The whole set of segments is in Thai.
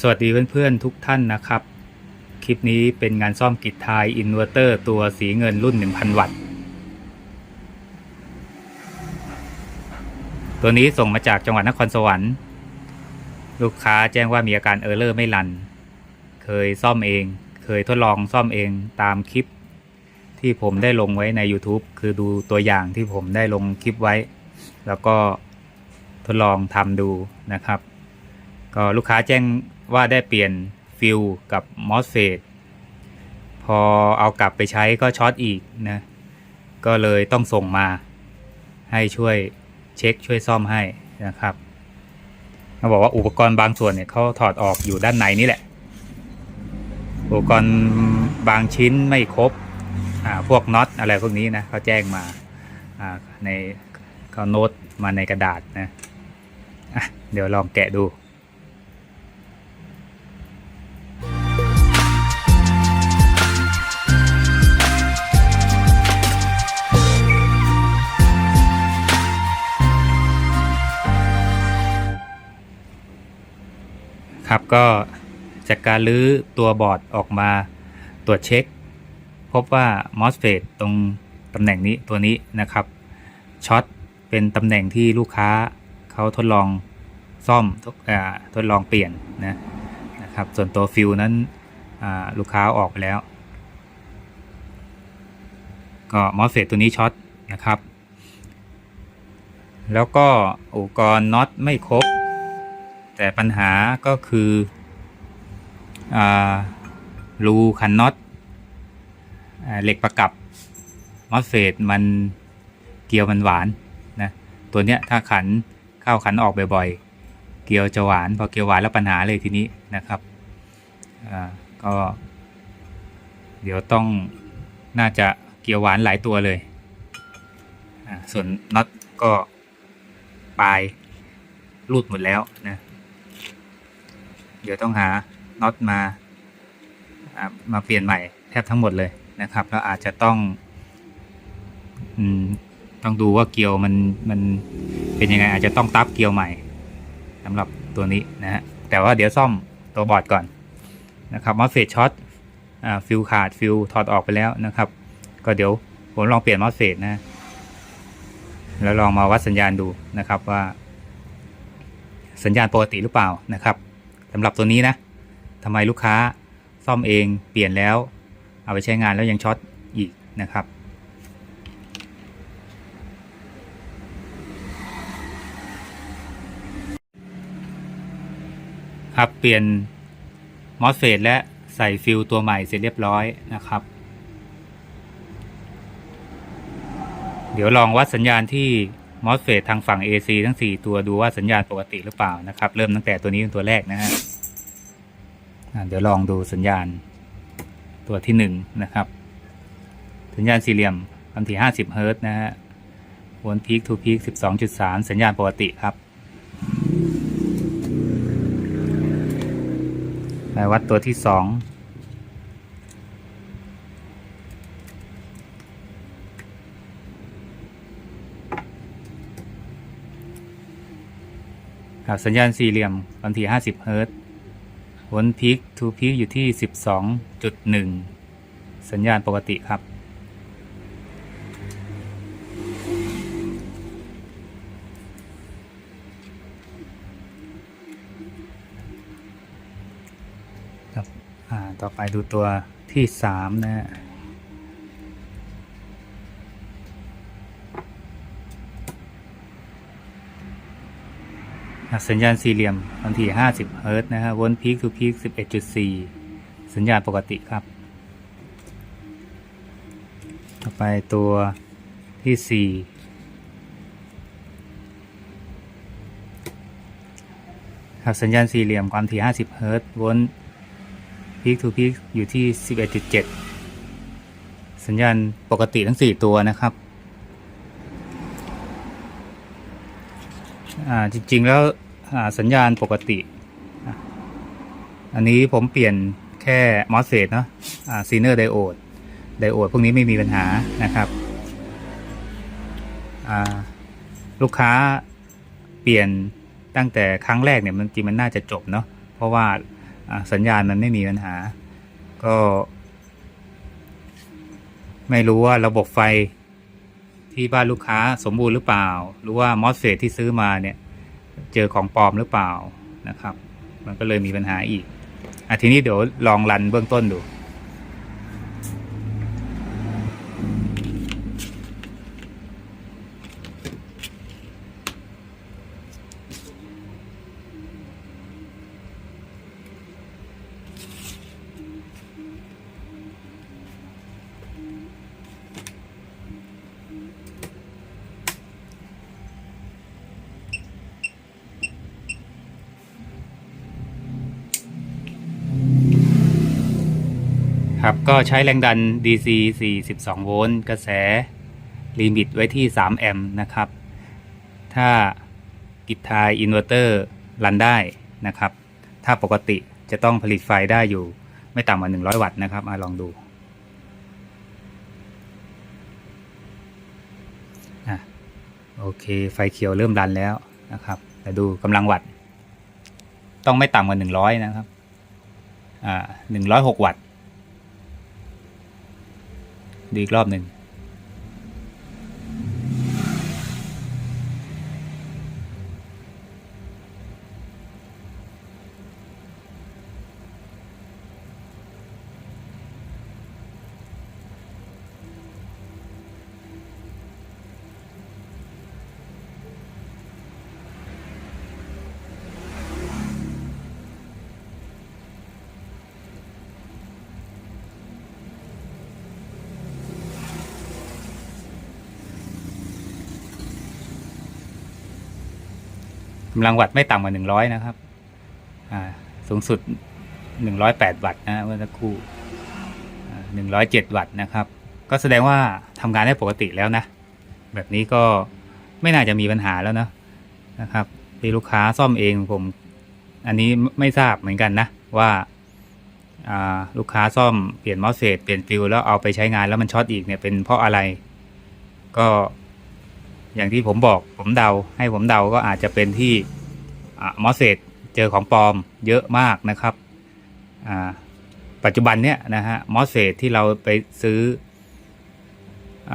สวัสดีเพื่อนๆทุกท่านนะครับ คลิปนี้เป็นงานซ่อมกิจทายอินเวอร์เตอร์ตัวสีเงินรุ่น 1,000 วัตต์ ตัวนี้ส่งมาจากจังหวัดนครสวรรค์ ลูกค้าแจ้งว่ามีอาการเออร์เลอร์ไม่รัน เคยซ่อมเอง เคยทดลองซ่อมเองตามคลิป ที่ผมได้ลงไว้ใน YouTube คือดูตัวอย่างที่ผมได้ลงคลิปไว้ แล้วก็ทดลองทำดูนะครับก็ลูกค้าแจ้ง ว่าได้เปลี่ยนฟิลกับมอสเฟตพอเอากลับไปใช้ก็ช็อตอีกนะ ก็เลยต้องส่งมาให้ช่วยเช็คช่วยซ่อมให้นะครับเขาบอกว่าอุปกรณ์บางส่วนเนี่ยเขาถอดออกอยู่ด้านในนี่แหละ อุปกรณ์บางชิ้นไม่ครบอ่าพวกน็อตอะไรพวกนี้นะเขาแจ้งมาอ่าในเขาโน้ตมาในกระดาษนะะเดี๋ยวลองแกะดู ครับ ก็จากการรื้อตัวบอร์ดออกมาตรวจเช็ค พบว่า MOSFET ตรงตำแหน่งนี้ตัวนี้นะครับช็อตเป็นตำแหน่งที่ลูกค้าเขาทดลองซ่อมทดอ่าทดลองเปลี่ยนนะนะครับส่วนตัวฟิวนั้นอ่าลูกค้าอาออกไปแล้ว ก็ MOSFET ตัวนี้ช็อตนะครับ แล้วก็อุปกรณ์น็อตไม่ครบ แต่ปัญหาก็คืออรูคันน็อตเหล็กประกับมอสเฟตมันเกลียวมันหวานนะตัวเนี้ยถ้าขันเข้าขันออกบ่อยๆ เกลียวจะหวานพอเกลียวหวานแล้วปัญหาเลยทีนี้นะครับอ่าก็เดี๋ยวต้องน่าจะเกลียวหวานหลายตัวเลยอ่าส่วนน็อตก็ปลายรูดหมดแล้วนะ เดี๋ยวต้องหาน็อตมามาเปลี่ยนใหม่แทบทั้งหมดเลยนะครับแล้วอาจจะต้องต้องดูว่าเกลียวมันมันเป็นยังไงอาจจะต้องตับเกลียวใหม่สำหรับตัวนี้นะฮะแต่ว่าเดี๋ยวซ่อมตัวบอร์ดก่อนนะครับมอสเฟตช็อตฟิลขาดฟิลถอดออกไปแล้วนะครับ ก็เดี๋ยวผมลองเปลี่ยนมอสเฟตนะแล้วลองมาวัดสัญญาณดูนะครับว่า สัญญาณปกติหรือเปล่านะครับ สำหรับตัวนี้นะทำไมลูกค้าซ่อมเองเปลี่ยนแล้ว เอาไปใช้งานแล้วยังช็อตอีกนะครับครับเปลี่ยนมอสเฟตและใส่ฟิลตัวใหม่เสร็จเรียบร้อยนะครับ เดี๋ยวลองวัดสัญญาณที่ มอสเฟตทางฝั่ง AC ทั้ง 4 ตัวดูว่าสัญญาณปกติหรือเปล่านะครับ เริ่มตั้งแต่ตัวนี้เป็นตัวแรกนะฮะเดี๋ยวลองดูสัญญาณตัวที่ 1 นะครับ สัญญาณสี่เหลี่ยมความถี่ 50 เฮิรตซ์นะฮะวนพีคทูพีค12.3 สัญญาณปกติครับไปวัดตัวที่ 2 ครับสัญญาณสี่เหลี่ยมความถี่ 50 เฮิรตซ์วนพีคทูพีคอยู่ที่ 12.1 สัญญาณปกติครับ ครับอ่าต่อไปดูตัวที่ 3 นะฮะ สัญญาณสี่เหลี่ยมความถี่ 50 เฮิรตซ์นะฮะวนพีคทูพีค11.4 สัญญาณปกติครับ ต่อไปตัวที่ 4 ครับสัญญาณสี่เหลี่ยมความถี่ 50 เฮิรตซ์วนพีคทูพีคอยู่ที่ 11.7 สัญญาณปกติทั้ง 4 ตัวนะครับอ่าจริงๆแล้ว สัญญาณปกติ อันนี้ผมเปลี่ยนแค่มอสเฟตเนาะซีเนอร์ไดโอดไดโอดพวกนี้ไม่มีปัญหานะครับ ลูกค้าเปลี่ยนตั้งแต่ครั้งแรกเนี่ยมันจริงมันน่าจะจบเนาะเพราะว่าอ่าสัญญาณมันไม่มีปัญหา ก็ ไม่รู้ว่าระบบไฟที่บ้านลูกค้าสมบูรณ์หรือเปล่า หรือว่ามอสเฟตที่ซื้อมาเนี่ย เจอของปลอมหรือเปล่านะครับ มันก็เลยมีปัญหาอีกอะทีนี้เดี๋ยวลองรันเบื้องต้นดู ครับก็ใช้แรงดัน DC 42 โวลต์กระแสลิมิตไว้ที่ 3 แอมป์นะครับ ถ้ากิจทายอินเวอร์เตอร์รันได้นะครับ ถ้าปกติจะต้องผลิตไฟได้อยู่ไม่ต่ำกว่า 100 วัตต์นะครับมาลองดูโอเค ไฟเขียวเริ่มรันแล้วนะครับ แต่ดูกำลังวัตต์ต้องไม่ต่ำกว่า 100 นะครับ อ่า106 วัตต์ ดูอีกรอบหนึ่งำลังวัตต์ไม่ต่ำกว่าหนึ่งร้อยนะครับ อ่า สูงสุดหนึ่งร้อยแปดวัตต์นะเมื่อสักครู่หนึ่งร้อยเจ็ดวัตต์นะครับ ก็แสดงว่าทำงานได้ปกติแล้วนะ แบบนี้ก็ไม่น่าจะมีปัญหาแล้วนะนะครับที่ลูกค้าซ่อมเองผม อันนี้ไม่ทราบเหมือนกันนะ ว่าอ่าลูกค้าซ่อมเปลี่ยนมอสเฟตเปลี่ยนฟิวแล้วเอาไปใช้งานแล้วมันช็อตอีกเนี่ยเป็นเพราะอะไร ก็ อย่างที่ผมบอกผมเดาให้ผมเดาก็อาจจะเป็นที่มอสเซตเจอของปลอมเยอะมากนะครับปัจจุบันเนี้ยนะฮะมอสเซตที่เราไปซื้ออ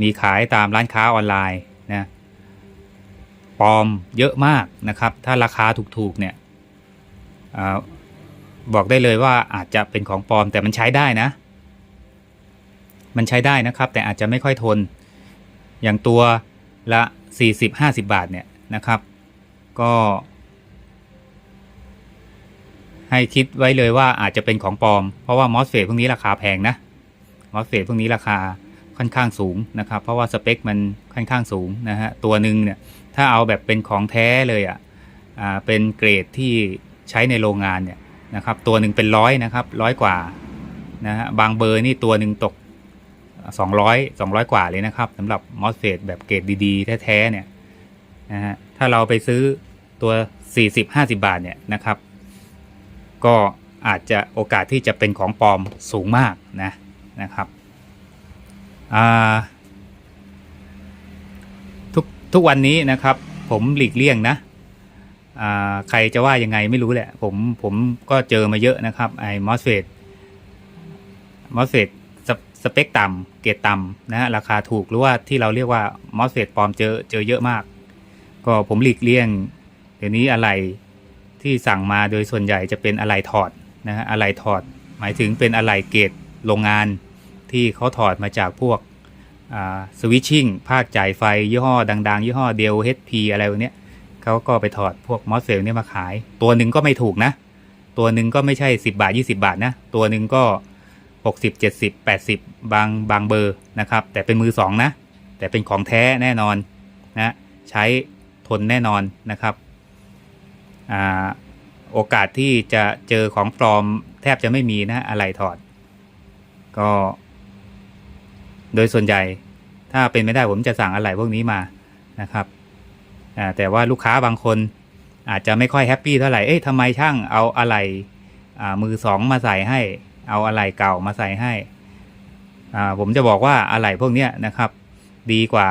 มีขายตามร้านค้าออนไลน์นะปลอมเยอะมากนะครับ ถ้าราคาถูกๆเนี่ยอบอกได้เลยว่าอาจจะเป็นของปลอมแต่มันใช้ได้นะ มันใช้ได้นะครับ แต่อาจจะไม่ค่อยทน อย่างตัวละ 40-50 บาทเนี่ยนะครับ ก็ ให้คิดไว้เลยว่าอาจจะเป็นของปลอม เพราะว่ามอสเฟตพวกนี้ราคาแพงนะมอสเฟตพวกนี้ราคาค่อนข้างสูงนะครับ เพราะว่าสเปคมันค่อนข้างสูงนะฮะตัวหนึ่งเนี่ยถ้าเอาแบบเป็นของแท้เลยอะอ่าเป็นเกรดที่ใช้ในโรงงานเนี่ยนะครับตัวหนึ่งเป็นร้อยนะครับร้อยกว่านะฮะบางเบอร์นี่ตัวหนึ่งตก 200 200 กว่าเลยนะครับสำหรับมอสเฟตแบบเกรดดีๆ แท้ๆเนี่ยนะฮะถ้าเราไปซื้อตัว 40-50 บาทเนี่ยนะครับ ก็อาจจะโอกาสที่จะเป็นของปลอมสูงมากนะนะครับทุกทุกวันนี้นะครับ ผมหลีกเลี่ยงนะใครจะว่ายังไงไม่รู้แหละ ผมผมก็เจอมาเยอะนะครับไอ้มอสเฟตมอสเฟต สเปคต่ำเกรดต่ำนะฮะราคาถูกหรือว่าที่เราเรียกว่ามอสเฟตปลอมเจอเจอเยอะมาก ก็ผมหลีกเลี่ยง เดี๋ยวนี้อะไรที่สั่งมาโดยส่วนใหญ่จะเป็นอะไรถอดนะฮะอะไรถอด หมายถึงเป็นอะไรเกรดโรงงานที่เขาถอดมาจากพวกสวิตชิ่งภาคจ่ายไฟยี่ห้อดัง ๆ ยี่ห้อเดล HP อะไรพวกนี้เขาก็ไปถอดพวกมอสเฟลเนี่ยมาขาย ตัวหนึ่งก็ไม่ถูกนะ ตัวหนึ่งก็ไม่ใช่ 10 บาท 20 บาทนะ ตัวหนึ่งก็ 60 70 80 บางบางเบอร์นะครับ แต่เป็นมือสองนะ แต่เป็นของแท้แน่นอนนะใช้ทนแน่นอนนะครับอโอกาสที่จะเจอของปลอมแทบจะไม่มีนะอะไรถอด ก็ โดยส่วนใหญ่ถ้าเป็นไม่ได้ผมจะสั่งอะไรพวกนี้มานะครับแต่ว่าลูกค้าบางคนอาจจะไม่ค่อยแฮปปี้เท่าไหร่ เอ๊ะทำไมช่างเอาอะไรมือสองมาใส่ให้ เอาอะไหล่เก่ามาใส่ให้อ่าผมจะบอกว่าอะไหล่พวกนี้นะครับ ดีกว่า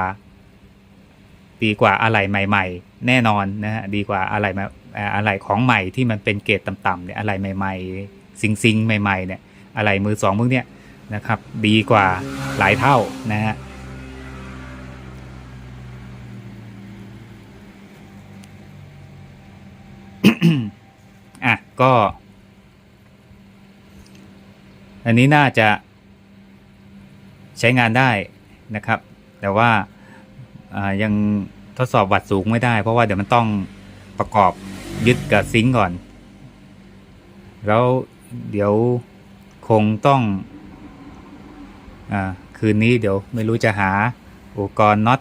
ดีกว่าอะไหล่ใหม่ ๆ แน่นอนนะฮะดีกว่าอะไหล่อ่าอะไรของใหม่ที่มันเป็นเกรดต่ำๆเนี่ยอะไรใหม่ๆซิงซิงๆ ใหม่ ๆ เนี่ยอะไรมือสองพวกเนี้ยนะครับ ดีกว่าหลายเท่านะฮะอะก็ อันนี้น่าจะใช้งานได้นะครับ แต่ว่ายังทดสอบวัดสูงไม่ได้ เพราะว่าเดี๋ยวมันต้องประกอบยึดกับซิงก่อน แล้วเดี๋ยวคงต้องอคืนนี้เดี๋ยวไม่รู้จะหาอุปกรณ์น็อต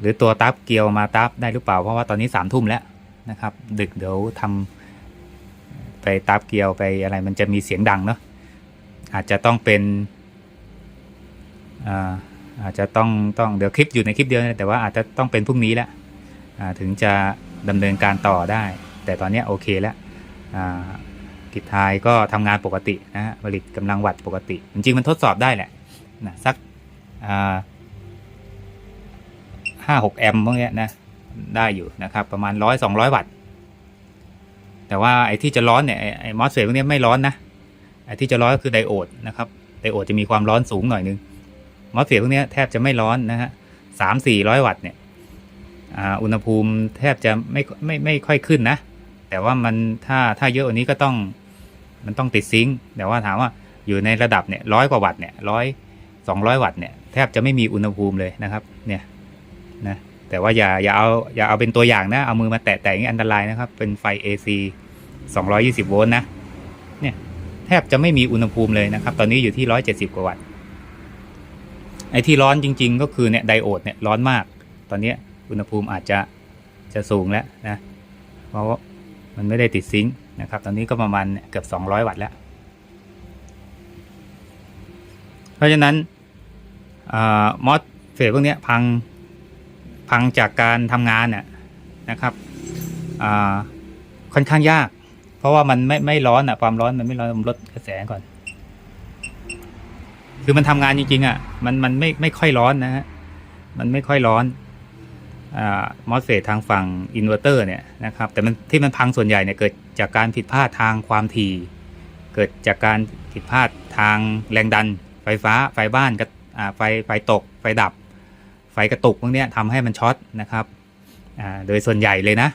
หรือตัวตับเกียวมาตับได้หรือเปล่า เพราะว่าตอนนี้สามทุ่มแล้วนะครับ ดึกเดี๋ยวทำ ไปตับเกียวไปอะไรมันจะมีเสียงดังเนาะอาจจะต้องเป็นอาอาจจะต้องต้องเดี๋ยวคลิปอยู่ในคลิปเดียวนะแต่ว่าอาจจะต้องเป็นพรุ่งนี้แล้วถึงจะดำเนินการต่อได้ แต่ตอนนี้โอเคแล้วกิจทายก็ทำงานปกตินะฮะผลิตกำลังวัตต์ปกติ จริงๆมันทดสอบได้แหละนะสักห้าหกแอมป์พวกนี้นะได้อยู่นะครับประมาณร้อยสองร้อยวัตต์ แต่ว่าไอ้ที่จะร้อนเนี่ยไอ้มอสเฟตพวกนี้ไม่ร้อนนะไอ้ที่จะร้อนก็คือไดโอดนะครับไดโอดจะมีความร้อนสูงหน่อยนึงมอสเฟตพวกนี้แทบจะไม่ร้อนนะฮะสามสี่ร้อยวัตต์เนี่ยอุณหภูมิแทบจะไม่ไม่ไม่ค่อยขึ้นนะ แต่ว่ามันถ้าถ้าเยอะกว่านี้ก็ต้องมันต้องติดซิงค์แต่ว่าถามว่าอยู่ในระดับเนี่ยร้อยกว่าวัตต์เนี่ยร้อยสองร้อยวัตต์เนี่ยแทบจะไม่มีอุณหภูมิเลยนะครับเนี่ยนะ แต่ว่าอย่าอย่าเอาอย่าเอาเป็นตัวอย่างนะ เอามือมาแตะแต่อย่างนี้อันตรายนะครับ เป็นไฟ AC 220 โวลต์นะ เนี่ยแทบจะไม่มีอุณหภูมิเลยนะครับ ตอนนี้อยู่ที่ 170 กว่าวัตต์ ไอ้ที่ร้อนจริง ๆ ก็คือเนี่ยไดโอดเนี่ยร้อนมาก ตอนนี้อุณหภูมิอาจจะจะสูงแล้วนะ เพราะว่ามันไม่ได้ติดซิงค์นะครับ ตอนนี้ก็ประมาณเกือบ 200 วัตต์แล้ว เพราะฉะนั้นมอสเฟสพวกเนี้ยพัง พังจากการทำงานน่ะนะครับค่อนข้างยาก เพราะว่ามันไม่ไม่ร้อนอะความร้อนมันไม่ร้อนมันลดกระแสก่อน คือมันทำงานจริงๆอะมันมันไม่ไม่ค่อยร้อนนะฮะมันไม่ค่อยร้อนอ่ามอสเฟสทางฝั่งอินเวอร์เตอร์เนี่ยนะครับแต่มันที่มันพังส่วนใหญ่เนี่ยเกิดจากการผิดพลาดทางความถี่ เกิดจากการผิดพลาดทางแรงดัน ไฟฟ้าไฟบ้านกับอ่าไฟไฟตกไฟดับ ไฟกระตุกพวกนี้ทำให้มันช็อตนะครับโดยส่วนใหญ่เลยนะ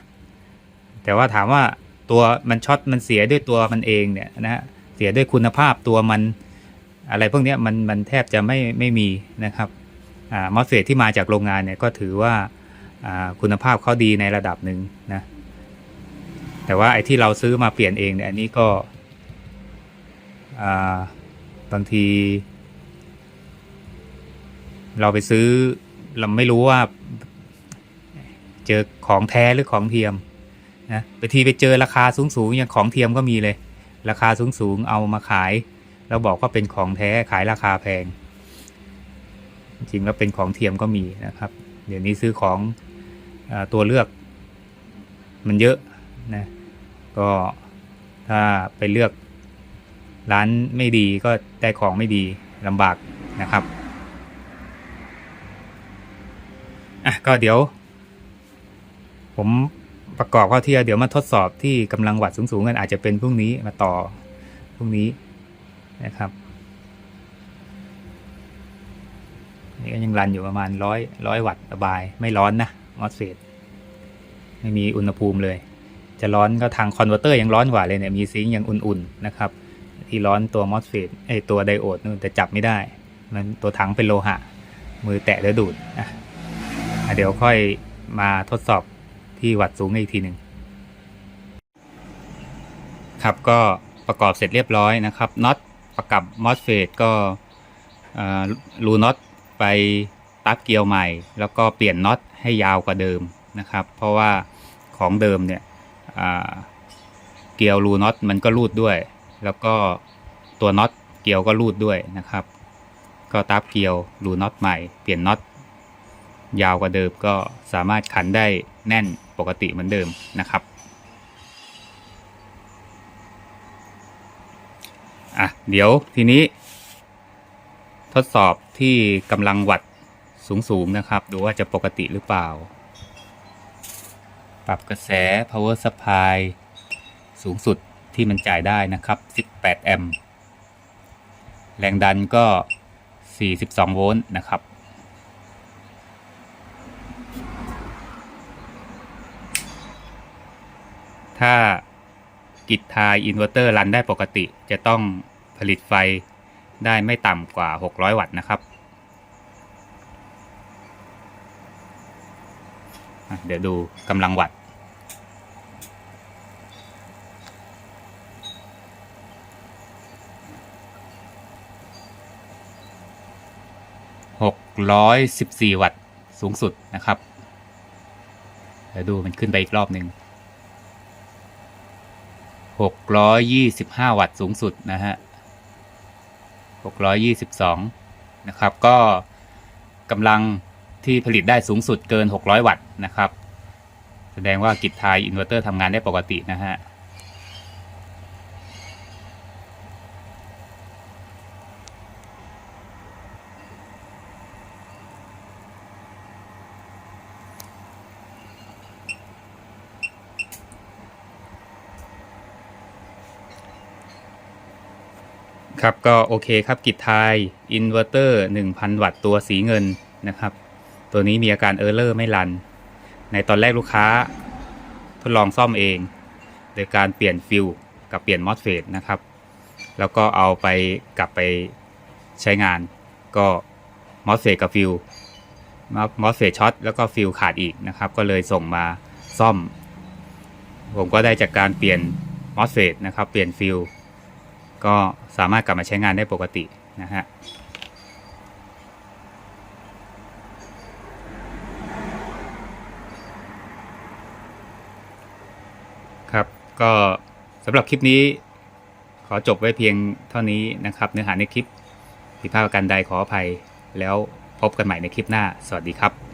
แต่ว่าถามว่าตัวมันช็อตมันเสียด้วยตัวมันเองเนี่ยนะเสียด้วยคุณภาพตัวมันอะไรพวกนี้มันมันแทบจะไม่ไม่มีนะครับอ่ามอสเฟตที่มาจากโรงงานเนี่ยก็ถือว่าอ่าคุณภาพเขาดีในระดับหนึ่งนะแต่ว่าไอ้ที่เราซื้อมาเปลี่ยนเองเนี่ยอันนี้ก็อ่าบางที เราไปซื้อ เราไม่รู้ว่า เจอของแท้หรือของเทียมนะบางทีไปเจอราคาสูงๆอย่างของเทียมก็มีเลย ราคาสูงๆเอามาขายแล้วบอกว่าเป็นของแท้ขายราคาแพง จริงแล้วเป็นของเทียมก็มีนะครับ เดี๋ยวนี้ซื้อของอตัวเลือก มันเยอะนะก็ถ้าไปเลือกร้านไม่ดีก็ได้ของไม่ดีลำบากนะครับ อะ ก็เดี๋ยว ผมประกอบเข้าที่เดี๋ยวมาทดสอบที่กำลังวัดสูงๆกันอาจจะเป็นพรุ่งนี้มาต่อพรุ่งนี้นะครับนี่ก็ยังรันอยู่ประมาณร้อยร้อยวัตต์สบาย ไม่ร้อนนะมอสเฟตไม่มีอุณหภูมิเลย จะร้อนก็ทางคอนเวอร์เตอร์ยังร้อนกว่าเลยเนี่ยมีซิงค์ยังอุ่นๆนะครับ ที่ร้อนตัวมอสเฟตไอตัวไดโอดนู่นแต่จับไม่ได้ มันตัวถังเป็นโลหะ มือแตะแล้วดูดอะ เดี๋ยวค่อยมาทดสอบที่วัดสูงอีกทีหนึ่งครับก็ประกอบเสร็จเรียบร้อยนะครับน็อตประกับมอสเฟตก็รูน็อตไปตัดเกลียวใหม่ แล้วก็เปลี่ยนน็อตให้ยาวกว่าเดิมนะครับ เพราะว่าของเดิมเนี่ยเกลียวรูน็อตมันก็รูดด้วย แล้วก็ตัวน็อตเกลียวก็รูดด้วยนะครับ ก็ตับเกลียวรูน็อตใหม่เปลี่ยนน็อต ยาวกว่าเดิมก็สามารถขันได้แน่นปกติเหมือนเดิมนะครับอะเดี๋ยวทีนี้ ทดสอบที่กำลังวัดสูงๆนะครับ ดูว่าจะปกติหรือเปล่า ปรับกระแส power supply สูงสุดที่มันจ่ายได้นะครับ 18 แอมป์ แรงดันก็ 42 โวลต์นะครับ ถ้ากิจทายอินเวอร์เตอร์รันได้ปกติ จะต้องผลิตไฟได้ไม่ต่ำกว่า 600 วัตต์นะครับ เดี๋ยวดูกำลังวัตต์614วัตต์สูงสุดนะครับ เดี๋ยวดูมันขึ้นไปอีกรอบหนึ่ง 625 วัตต์สูงสุดนะฮะ 622 นะครับ ก็กำลังที่ผลิตได้สูงสุดเกิน 600 วัตต์นะครับ แสดงว่ากิจทายอินเวอร์เตอร์ทำงานได้ปกตินะฮะ ครับก็โอเคครับกิจไทยอินเวอร์เตอร์1,000 วัตต์ตัวสีเงินนะครับ ตัวนี้มีอาการเออร์เลอร์ไม่รัน ในตอนแรกลูกค้าทดลองซ่อมเอง โดยการเปลี่ยนฟิลกับเปลี่ยนมอสเฟตนะครับ แล้วก็เอาไปกลับไปใช้งาน ก็มอสเฟตกับฟิลมอสเฟตช็อตแล้วก็ฟิลขาดอีกนะครับ ก็เลยส่งมาซ่อม ผมก็ได้จากการเปลี่ยนมอสเฟตนะครับ เปลี่ยนฟิล ก็สามารถกลับมาใช้งานได้ปกตินะฮะครับก็สำหรับคลิปนี้ ขอจบไว้เพียงเท่านี้นะครับ เนื้อหาในคลิปผิดพลาดการใดขออภัย แล้วพบกันใหม่ในคลิปหน้า สวัสดีครับ